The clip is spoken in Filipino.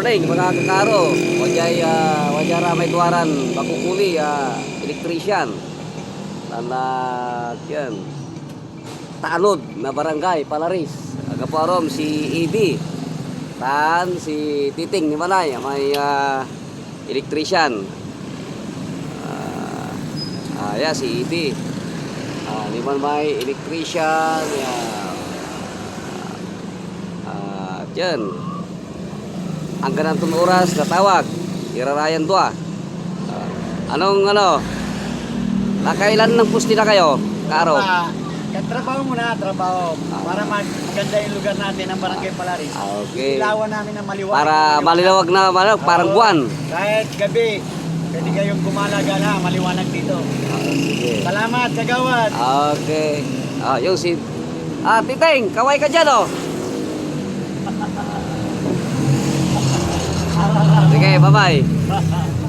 morning mga kakaro. Wajay uh, wajara may tuwaran bakukuli ah, electrician. Tanak yan. Tanod na barangay Palaris. Agaparom si ED. Tan si Titing ni Manay may ah, electrician. Ah, ah, yeah, si ED. Ah, ni man may electrician. Yeah. Ah, dyan. Ang ganantong oras na tawag. Irarayan to ah. Ah, anong ano? Nakailan ng pusti na kayo? Karo? Ah, trabaho muna, trabaho. Ah. Para maganda yung lugar natin ng Barangay Palaris. Ah, okay. Ilawan namin ng maliwanag. Para malilawag na ano, parang buwan. Kahit gabi, pwede kayong gumalaga na, maliwanag dito. Ah, sige. Salamat, kagawad. Okay. Ah, yung si Ah, Titing, kaway ka dyan oh. Sige, bye-bye.